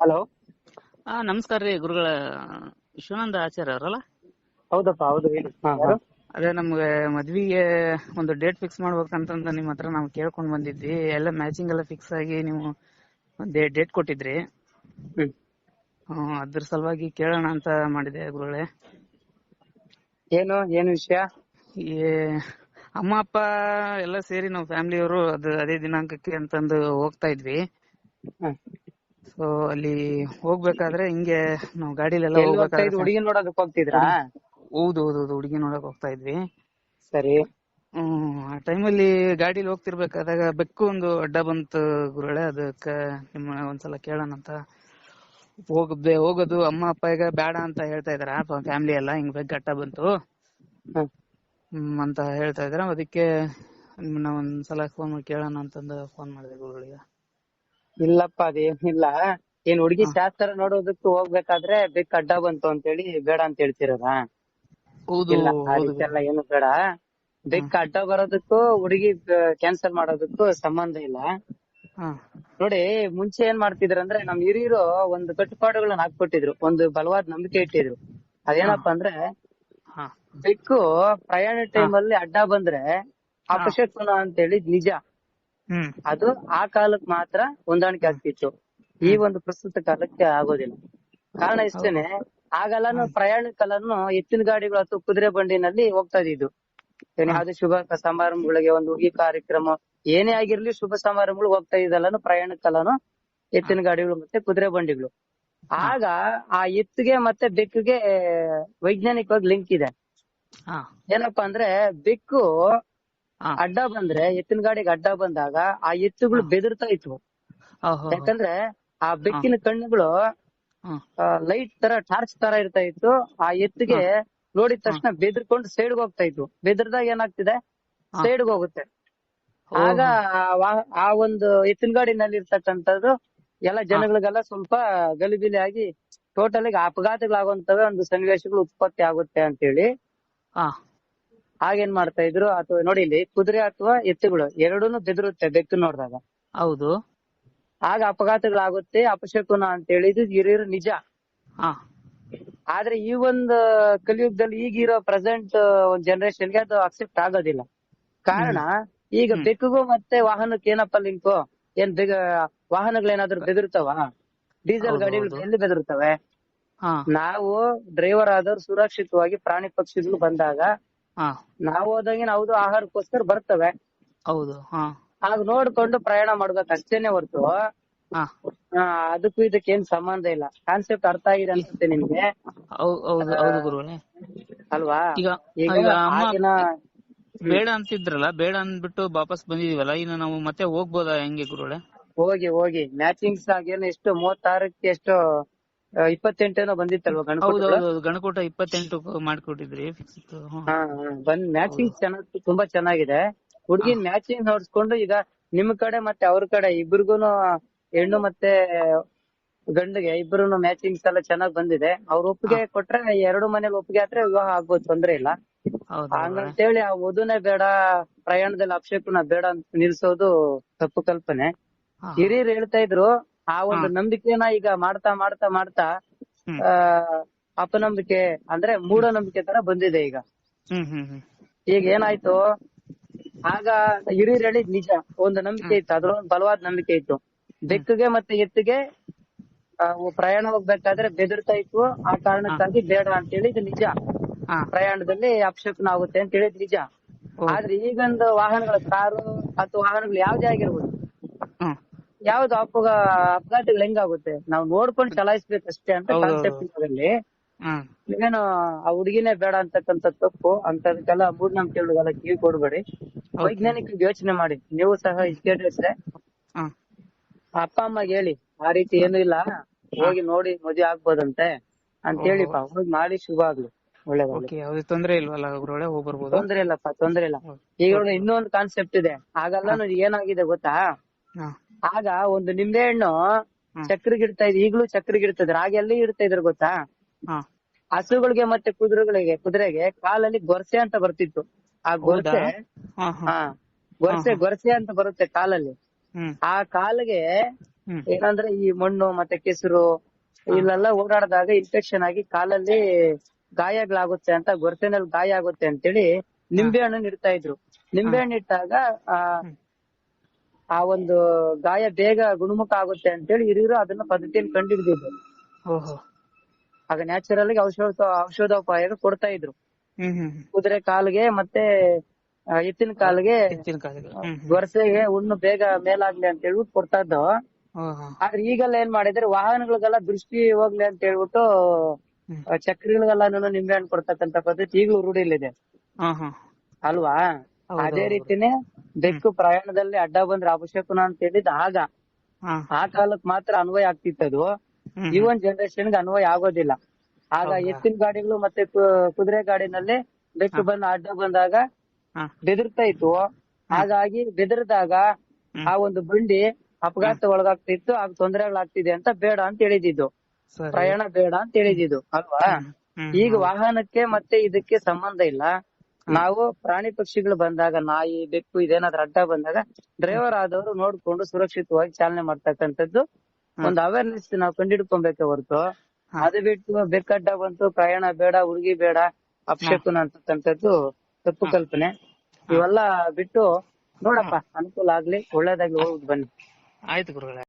Hello. ಹಾ ನಮಸ್ಕಾರ ರೀ ಗುರುಗಳ. ವಿಶ್ವಾನಂದ ಆಚಾರ್ಯ ಅವರಲ್ಲ? ಹೌದಪ್ಪ ಹೌದು ಹೇಳಿ. ಯಾರು? ಅದೇ ನಮ್ಗೆ ಮದ್ವಿಗೆ ಒಂದು ಡೇಟ್ ಫಿಕ್ಸ್ ಮಾಡ್ಬೇಕಂತಂದ ನಿಮ್ ಹತ್ರ ನಾವು ಕೇಳ್ಕೊಂಡ್ ಬಂದಿದ್ವಿ. ಎಲ್ಲ ಮ್ಯಾಚಿಂಗ್ ಎಲ್ಲ ಫಿಕ್ಸ್ ಆಗಿ ನೀವು ಒಂದ್ ಡೇಟ್ ಕೊಟ್ಟಿದ್ರಿ. ಹ್ಮ್. ಹ್ಮ್, ಅದ್ರ ಸಲುವಾಗಿ ಕೇಳೋಣ ಅಂತ ಮಾಡಿದೆ ಗುರುಗಳೇ. ಏನು ಏನು ವಿಷಯ? ಈ ಅಮ್ಮ ಅಪ್ಪ ಎಲ್ಲ ಸೇರಿ ನಾವು ಫ್ಯಾಮಿಲಿಯವರು ಅದು ಅದೇ ದಿನಾಂಕಕ್ಕೆ ಅಂತಂದು ಹೋಗ್ತಾ ಇದ್ವಿ. ಹ್ಮ್. ಸೊ ಅಲ್ಲಿ ಹೋಗ್ಬೇಕಾದ್ರೆ ಹಿಂಗೆ ನಾವು ಗಾಡಿಲೆಲ್ಲ ಹೋಗ್ಬೇಕಾದ್ರೆ ಹುಡುಗಿ ನೋಡೋದಕ್ ಹೋಗ್ತಿದ್ರಾ? ಹೌದು ಹುಡುಗಿ ನೋಡಕ್ ಹೋಗ್ತಾ ಇದ್ವಿ. ಸರಿ. ಹ್ಮ್ ಆ ಟೈಮಲ್ಲಿ ಗಾಡಿಲಿ ಹೋಗ್ತಿರ್ಬೇಕಾದಾಗ ಬೆಕ್ಕು ಒಂದು ಅಡ್ಡ ಬಂತು ಗುರುಳೆ ಅದಕ್ಕ ನಿಮ್ಮ ಒಂದ್ಸಲ ಕೇಳೋಣ ಅಂತ. ಹೋಗದೆ ಹೋಗೋದು ಅಮ್ಮ ಅಪ್ಪ ಈಗ ಬೇಡ ಅಂತ ಹೇಳ್ತಾ ಇದಾರ? ಫ್ಯಾಮಿಲಿ ಎಲ್ಲ ಹಿಂಗ್ ಬೆಕ್ಕು ಅಡ್ಡ ಬಂತು. ಹ್ಮ್. ಅಂತ ಹೇಳ್ತಾ ಇದಾರ? ಅದಕ್ಕೆ ನಿಮ್ಮನ್ನ ಒಂದ್ಸಲ ಫೋನ್ ಮಾಡಿ ಕೇಳೋಣ ಅಂತಂದು ಫೋನ್ ಮಾಡಿದೆ ಗುರುಗಳಿಗೆ. ಇಲ್ಲಪ್ಪ ಅದೇನಿಲ್ಲ ಏನ್ ಹುಡುಗಿ ಶಾಸ್ತ್ರ ನೋಡೋದಕ್ಕೆ ಹೋಗ್ಬೇಕಾದ್ರೆ ಬೆಕ್ ಅಡ್ಡ ಬಂತು ಅಂತ ಹೇಳಿ ಬೇಡ ಅಂತ ಹೇಳ್ತಿರೋದ. ಇಲ್ಲ ಆ ರೀತಿ ಎಲ್ಲ ಏನು ಬೇಡ. ಬೆಕ್ ಅಡ್ಡ ಬರೋದಕ್ಕೂ ಹುಡುಗಿ ಕ್ಯಾನ್ಸಲ್ ಮಾಡೋದಕ್ಕೂ ಸಂಬಂಧ ಇಲ್ಲ. ನೋಡಿ ಮುಂಚೆ ಏನ್ ಮಾಡ್ತಿದ್ರು ಅಂದ್ರೆ ನಮ್ ಹಿರಿಯರು ಒಂದು ಕಟ್ಟುಪಾಡುಗಳನ್ನ ಹಾಕ್ಬಿಟ್ಟಿದ್ರು ಒಂದು ಬಲವಾದ ನಂಬಿಕೆ ಇಟ್ಟಿದ್ರು. ಅದೇನಪ್ಪ ಅಂದ್ರೆ ಬೆಕ್ಕು ಪ್ರಯಾಣ ಟೈಮ್ ಅಲ್ಲಿ ಅಡ್ಡ ಬಂದ್ರೆ ಅಪಶಕುನ ಅಂತ ಹೇಳಿ ನಿಜ. ಹ್ಮ್. ಅದು ಆ ಕಾಲಕ್ಕೆ ಮಾತ್ರ ಹೊಂದಾಣಿಕೆ ಆಗ್ತಿತ್ತು ಈ ಒಂದು ಪ್ರಸ್ತುತ ಕಾಲಕ್ಕೆ ಆಗೋದಿಲ್ಲ. ಕಾರಣ ಇಷ್ಟೇನೆ ಆಗೆಲ್ಲಾನು ಪ್ರಯಾಣಕ್ಕೆಲ್ಲಾನು ಎತ್ತಿನ ಗಾಡಿಗಳು ಅಥವಾ ಕುದುರೆ ಬಂಡಿನಲ್ಲಿ ಹೋಗ್ತಾ ಇದ್ದಿದ್ದು. ಯಾವುದೇ ಶುಭ ಸಮಾರಂಭಗಳಿಗೆ ಒಂದು ಹುಡುಗಿ ಕಾರ್ಯಕ್ರಮ ಏನೇ ಆಗಿರ್ಲಿ ಶುಭ ಸಮಾರಂಭಗಳು ಹೋಗ್ತಾ ಇದ್ದಲ್ಲಾನು ಪ್ರಯಾಣಕ್ಕೆಲ್ಲಾನು ಎತ್ತಿನ ಗಾಡಿಗಳು ಮತ್ತೆ ಕುದುರೆ ಬಂಡಿಗಳು. ಆಗ ಆ ಎತ್ತಿಗೆ ಮತ್ತೆ ಬೆಕ್ಕಿಗೆ ವೈಜ್ಞಾನಿಕವಾಗಿ ಲಿಂಕ್ ಇದೆ. ಹಾ. ಏನಪ್ಪಾ ಅಂದ್ರೆ ಬೆಕ್ಕು ಅಡ್ಡ ಬಂದ್ರೆ ಎತ್ತಿನ ಗಾಡಿಗೆ ಅಡ್ಡ ಬಂದಾಗ ಆ ಎತ್ತುಗಳು ಬೆದರ್ತಾ ಇತ್ತು ಯಾಕಂದ್ರೆ ಆ ಬೆಕ್ಕಿನ ಕಣ್ಣುಗಳು ಲೈಟ್ ತರ ಟಾರ್ಚ್ ತರ ಇರ್ತಾ ಇತ್ತು. ಆ ಎತ್ತಿಗೆ ನೋಡಿದ ತಕ್ಷಣ ಬೆದರ್ಕೊಂಡು ಸೈಡ್ ಹೋಗ್ತಾ ಇತ್ತು ಬೆದರ್ದಾಗ ಏನಾಗ್ತಿದೆ. ಸೈಡ್ ಹೋಗುತ್ತೆ. ಆಗ ಆ ಒಂದು ಎತ್ತಿನ ಗಾಡಿನಲ್ಲಿ ಇರ್ತಕ್ಕಂಥದ್ದು ಎಲ್ಲ ಜನಗಳಿಗೆಲ್ಲ ಸ್ವಲ್ಪ ಗಲಿಬಿಲಿ ಆಗಿ ಟೋಟಲ್ ಆಗಿ ಅಪಘಾತಗಳಾಗುವಂತವೆ ಒಂದು ಸನ್ನಿವೇಶಗಳು ಉತ್ಪತ್ತಿ ಆಗುತ್ತೆ ಅಂತೇಳಿ. ಆಗೇನ್ ಮಾಡ್ತಾ ಇದ್ರು? ಅಥವಾ ನೋಡಿ ಇಲ್ಲಿ ಕುದುರೆ ಅಥವಾ ಎತ್ತುಗಳು ಎರಡೂನು ಬೆದರುತ್ತೆ ಬೆಕ್ಕು ನೋಡಿದಾಗ. ಹೌದು. ಆಗ ಅಪಘಾತಗಳಾಗುತ್ತೆ ಅಪಶಕುನ ಅಂತ ಹೇಳಿದ್ದು ಹಿರಿಯರು ನಿಜ. ಆ ಆದ್ರೆ ಈ ಒಂದು ಕಲಿಯುಗದಲ್ಲಿ ಈಗಿರೋ ಪ್ರೆಸೆಂಟ್ ಒಂದ್ ಜನರೇಷನ್ಗೆ ಅದು ಅಕ್ಸೆಪ್ಟ್ ಆಗೋದಿಲ್ಲ. ಕಾರಣ ಈಗ ಬೆಕ್ಕುಗೂ ಮತ್ತೆ ವಾಹನಕ್ಕೆ ಏನಪ್ಪ ಲಿಂಕು ಏನ್ ಬೇಗ ವಾಹನಗಳೇನಾದ್ರೂ ಬೆದರ್ತಾವ ಡೀಸೆಲ್ ಗಾಡಿಗಳು. ಎಲ್ಲಿ ಬೆದರ್ತವೆ ನಾವು ಡ್ರೈವರ್ ಆದವ್ರು ಸುರಕ್ಷಿತವಾಗಿ ಪ್ರಾಣಿ ಪಕ್ಷಿಗಳು ಬಂದಾಗ ನಾವು ಹೋದಂಗೆ ಹೌದು ಆಹಾರಕ್ಕೋಸ್ಕರ ಬರ್ತವೆ. ಹೌದು ಹಾ. ಆಗ ನೋಡ್ಕೊಂಡು ಪ್ರಯಾಣ ಮಾಡ್ಬೇಕು ಅಷ್ಟೇನೆ ಹೊರತು. ಅದಕ್ಕೂ ಇದಕ್ಕೆ ಏನ್ ಸಂಬಂಧ ಇಲ್ಲ. ಕಾನ್ಸೆಪ್ಟ್ ಅರ್ಥ ಆಗಿದೆ ಅನ್ಸುತ್ತೆ ನಿಮ್ಗೆ? ಅಲ್ವಾ? ಆಗಿನ ಬೇಡ ಅಂತಿದ್ರಲ್ಲ ಬೇಡ ಅಂದ್ಬಿಟ್ಟು ವಾಪಸ್ ಬಂದಿದೀವಲ್ಲ ಇನ್ನು ನಾವು ಮತ್ತೆ ಹೋಗ್ಬೋದಾ ಹೆಂಗೆ ಗುರುಗಳೇ ಹೋಗಿ ಹೋಗಿ. ಮ್ಯಾಚಿಂಗ್ಸ್ ಆಗೇನು ಎಷ್ಟು ಮೂವತ್ತಾರಕ್ಕೆ ಎಷ್ಟು ಇಪ್ಪತ್ತೆಂಟೇನೋ ಬಂದಿತ್ತಲ್ವಾ ಹೌದು ಗಣಕೂಟ ಇಪ್ಪತ್ತೆಂಟು ಮಾಡ್ಕೊಟ್ಟಿದ್ರಿ. ಬಂದ್ ಮ್ಯಾಚಿಂಗ್ ಚೆನ್ನಾಗ್ ತುಂಬಾ ಚೆನ್ನಾಗಿದೆ. ಹುಡ್ಗಿನ್ ಮ್ಯಾಚಿಂಗ್ ನೋಡ್ಸ್ಕೊಂಡು ಈಗ ನಿಮ್ ಕಡೆ ಮತ್ತೆ ಅವ್ರ ಕಡೆ ಇಬ್ರಿಗೂನು ಹೆಣ್ಣು ಮತ್ತೆ ಗಂಡಿಗೆ ಇಬ್ರುನು ಮ್ಯಾಚಿಂಗ್ಸ್ ಎಲ್ಲ ಚೆನ್ನಾಗ್ ಬಂದಿದೆ. ಅವ್ರ ಒಪ್ಪಿಗೆ ಕೊಟ್ರೆ ಎರಡು ಮನೇಲಿ ಒಪ್ಪಿಗೆ ಆದ್ರೆ ವಿವಾಹ ಆಗ್ಬೋದು ತೊಂದ್ರೆ ಇಲ್ಲ. ಹಂಗಂತೇಳಿ ಆ ವಧುನೇ ಬೇಡ ಪ್ರಯಾಣದಲ್ಲಿ ಅಭಿಷೇಕನ ಬೇಡ ಅಂತ ನಿಲ್ಸೋದು ತಪ್ಪು ಕಲ್ಪನೆ. ಹಿರಿಯರು ಹೇಳ್ತಾ ಇದ್ರು ಆ ಒಂದು ನಂಬಿಕೆನ ಈಗ ಮಾಡ್ತಾ ಮಾಡ್ತಾ ಮಾಡ್ತಾ ಆ ಅಪನಂಬಿಕೆ ಅಂದ್ರೆ ಮೂಢನಂಬಿಕೆ ತರ ಬಂದಿದೆ ಈಗ. ಈಗ ಏನಾಯ್ತು? ಆಗ ಹಿರಿಯರ್ ಹೇಳಿದ್ ನಿಜ. ಒಂದು ನಂಬಿಕೆ ಇತ್ತು. ಅದ್ರೊಂದು ಬಲವಾದ ನಂಬಿಕೆ ಇತ್ತು. ಬೆಕ್ಕಿಗೆ ಮತ್ತೆ ಎತ್ತಿಗೆ ಪ್ರಯಾಣ ಹೋಗ್ಬೇಕಾದ್ರೆ ಬೆದರ್ತಾ ಇತ್ತು. ಆ ಕಾರಣಕ್ಕಾಗಿ ಬೇಡ ಅಂತ ಹೇಳಿದ್ ನಿಜ. ಪ್ರಯಾಣದಲ್ಲಿ ಅಪಶಕುನ ಆಗುತ್ತೆ ಅಂತ ಹೇಳಿದ್ ನಿಜ. ಆದ್ರೆ ಈಗೊಂದು ವಾಹನಗಳ ಕಾರು ಅಥವಾ ವಾಹನಗಳು ಯಾವ್ದೇ ಆಗಿರ್ಬೋದು ಯಾವ್ದು ಅಪಘ ಅಪಘಾತಗಳು ಹೆಂಗಾಗುತ್ತೆ? ನಾವು ನೋಡ್ಕೊಂಡು ಚಲಾಯಿಸ್ಬೇಕಷ್ಟೇ ಅಂತ ಹೌದು, ಕಾನ್ಸೆಪ್ಟ್ ಇದರಲ್ಲಿ ಏನು ಆ ಹುಡುಗಿನೇ ಬೇಡ ಅಂತಕ್ಕಂತ ತಪ್ಪು ಅಂತದಕ್ಕೆಲ್ಲ ಮೂಢನಂಬಿಕೆಗಳಿಗೆಲ್ಲ ಕಿವಿ ಕೊಡ್ಬೇಡಿ. ವೈಜ್ಞಾನಿಕ ಯೋಚನೆ ಮಾಡಿ. ನೀವು ಸಹ ಎಜುಕೇಟರ್ಸ್ ಅಪ್ಪ ಅಮ್ಮ ಹೇಳಿ ಆ ರೀತಿ ಏನು ಇಲ್ಲ. ಹೋಗಿ ನೋಡಿ ಮದುವೆ ಆಗ್ಬೋದಂತೆ ಅಂತ ಹೇಳಿಪ್ಪ ಹೋಗಿ ಮಾಡಿ ಶುಭ ಆಗ್ಲಿ. ಒಳ್ಳೇದಾಗ್ಲಿ. ಯಾವ್ದೇ ತೊಂದ್ರೆ ಇಲ್ವಲ್ಲ ಹೋಗಿ ಬರ್ಬೋದು ತೊಂದ್ರೆ ಇಲ್ಲಪ್ಪ ತೊಂದ್ರೆ ಇಲ್ಲ. ಈಗ ಇನ್ನೊಂದು ಕಾನ್ಸೆಪ್ಟ್ ಇದೆ. ಆಗಲ್ಲ ಏನಾಗಿದೆ ಗೊತ್ತಾ? ಆಗ ಒಂದು ನಿಂಬೆ ಹಣ್ಣು ಚಕ್ರಿಗಿಡ್ತಾ ಇದ್ ಈಗ್ಲೂ ಚಕ್ರಿಗಿಡ್ತದ್ರ ಆಗ ಎಲ್ಲಿ ಇಡ್ತಾ ಇದ್ರು ಗೊತ್ತಾ? ಹಸುಗಳಿಗೆ ಮತ್ತೆ ಕುದುರೆಗಳಿಗೆ ಕುದುರೆಗೆ ಕಾಲಲ್ಲಿ ಗೊರಸೆ ಅಂತ ಬರ್ತಿತ್ತು. ಆ ಗೊರಸೆ ಹಾ ಗೊರ್ಸೆ ಹಾ ಗೊರಸೆ ಗೊರಸೆ ಅಂತ ಬರುತ್ತೆ ಕಾಲಲ್ಲಿ. ಆ ಕಾಲಿಗೆ ಏನಂದ್ರೆ ಈ ಮಣ್ಣು ಮತ್ತೆ ಕೆಸರು ಇಲ್ಲೆಲ್ಲ ಓಡಾಡಿದಾಗ ಇನ್ಫೆಕ್ಷನ್ ಆಗಿ ಕಾಲಲ್ಲಿ ಗಾಯಗಳಾಗುತ್ತೆ ಅಂತ ಗೊರಸೆನಲ್ಲಿ ಗಾಯ ಆಗುತ್ತೆ ಅಂತೇಳಿ ನಿಂಬೆ ಹಣ್ಣು ಇಡ್ತಾ ಇದ್ರು. ನಿಂಬೆ ಹಣ್ಣು ಇಟ್ಟಾಗ ಆ ಒಂದು ಗಾಯ ಬೇಗ ಗುಣಮುಖ ಆಗುತ್ತೆ ಅಂತೇಳಿ ಹಿರಿಯರು ಅದನ್ನ ಪದ್ಧತಿಯನ್ನು ಕಂಡು ಹಿಡಿದಿದ್ರು ಆಗ ನ್ಯಾಚುರಲ್ ಆಗಿ ಔಷಧ ಔಷಧೋಪಾಯ ಕೊಡ್ತಾ ಇದ್ರು. ಕುದುರೆ ಕಾಲಿಗೆ ಮತ್ತೆ ಎತ್ತಿನ ಕಾಲಿಗೆ ವರ್ಷಗೆ ಹುಣ್ಣು ಬೇಗ ಮೇಲಾಗ್ಲಿ ಅಂತ ಹೇಳ್ಬಿಟ್ಟು ಕೊಡ್ತಾ ಇದ್ದೋ ಆದ್ರೆ ಈಗೆಲ್ಲ ಏನ್ ಮಾಡಿದ್ರೆ ವಾಹನಗಳಿಗೆಲ್ಲ ದೃಷ್ಟಿ ಹೋಗ್ಲಿ ಅಂತ ಹೇಳ್ಬಿಟ್ಟು ಚಕ್ರಿಗಳಿಗೆಲ್ಲ ನಿಂಬೆ ಹಣ್ಣು ಕೊಡ್ತಕ್ಕಂತ ಪದ್ಧತಿ ಈಗಲೂ ರೂಢಿಲಿದೆ ಅಲ್ವಾ? ಅದೇ. ರೀತಿನೇ ಬೆಕ್ಕು ಪ್ರಯಾಣದಲ್ಲಿ ಅಡ್ಡ ಬಂದ್ರೆ ಅಪಶಕುನ ಅಂತ ಹೇಳಿದ್ ಆಗ ಆ ಕಾಲಕ್ ಮಾತ್ರ ಅನ್ವಯ ಆಗ್ತಿತ್ತದು. ಒಂದ್ ಜನರೇಷನ್ ಅನ್ವಯ ಆಗೋದಿಲ್ಲ. ಆಗ? ಎತ್ತಿನ ಗಾಡಿಗಳು ಮತ್ತೆ ಕುದುರೆ ಗಾಡಿನಲ್ಲಿ ಬೆಕ್ಕು ಬಂದು ಅಡ್ಡ ಬಂದಾಗ ಬೆದರ್ತಾ ಇತ್ತು. ಹಾಗಾಗಿ ಬೆದರ್ದಾಗ ಆ ಒಂದು ಬಂಡಿ ಅಪಘಾತ ಒಳಗಾಗ್ತಿತ್ತು. ಆಗ ತೊಂದರೆಗಳಾಗ್ತಿದೆ ಅಂತ ಬೇಡ ಅಂತ ಹೇಳಿದಿದ್ದು ಪ್ರಯಾಣ ಬೇಡ ಅಂತ ಹೇಳಿದಿದ್ದು ಅಲ್ವಾ? ಈಗ ವಾಹನಕ್ಕೆ ಮತ್ತೆ ಇದಕ್ಕೆ ಸಂಬಂಧ ಇಲ್ಲ. ನಾವು ಪ್ರಾಣಿ ಪಕ್ಷಿಗಳು ಬಂದಾಗ ನಾಯಿ ಬೆಕ್ಕು ಇದೇನಾದ್ರೂ ಅಡ್ಡ ಬಂದಾಗ ಡ್ರೈವರ್ ಆದವರು ನೋಡ್ಕೊಂಡು ಸುರಕ್ಷಿತವಾಗಿ ಚಾಲನೆ ಮಾಡ್ತಕ್ಕಂಥದ್ದು ಒಂದು ಅವೇರ್ನೆಸ್ ನಾವು ಕಂಡಿಡ್ಕೊಬೇಕೆ ಹೊರತು. ಅದು ಬಿಟ್ಟು ಬೆಕ್ಕಡ್ಡ ಬಂತು ಪ್ರಯಾಣ ಬೇಡ ಹುಡುಗಿ ಬೇಡ ಅಪಶಕುನ ಅಂತಕ್ಕಂಥದ್ದು ತಪ್ಪು ಕಲ್ಪನೆ. ಇವೆಲ್ಲ ಬಿಟ್ಟು ನೋಡಪ್ಪ ಅನುಕೂಲ ಆಗ್ಲಿ ಒಳ್ಳೇದಾಗ್ಲಿ ಹೋಗ್ಬಿಟ್ಟು ಬನ್ನಿ. ಆಯ್ತು ಗುರುಗಳೇ.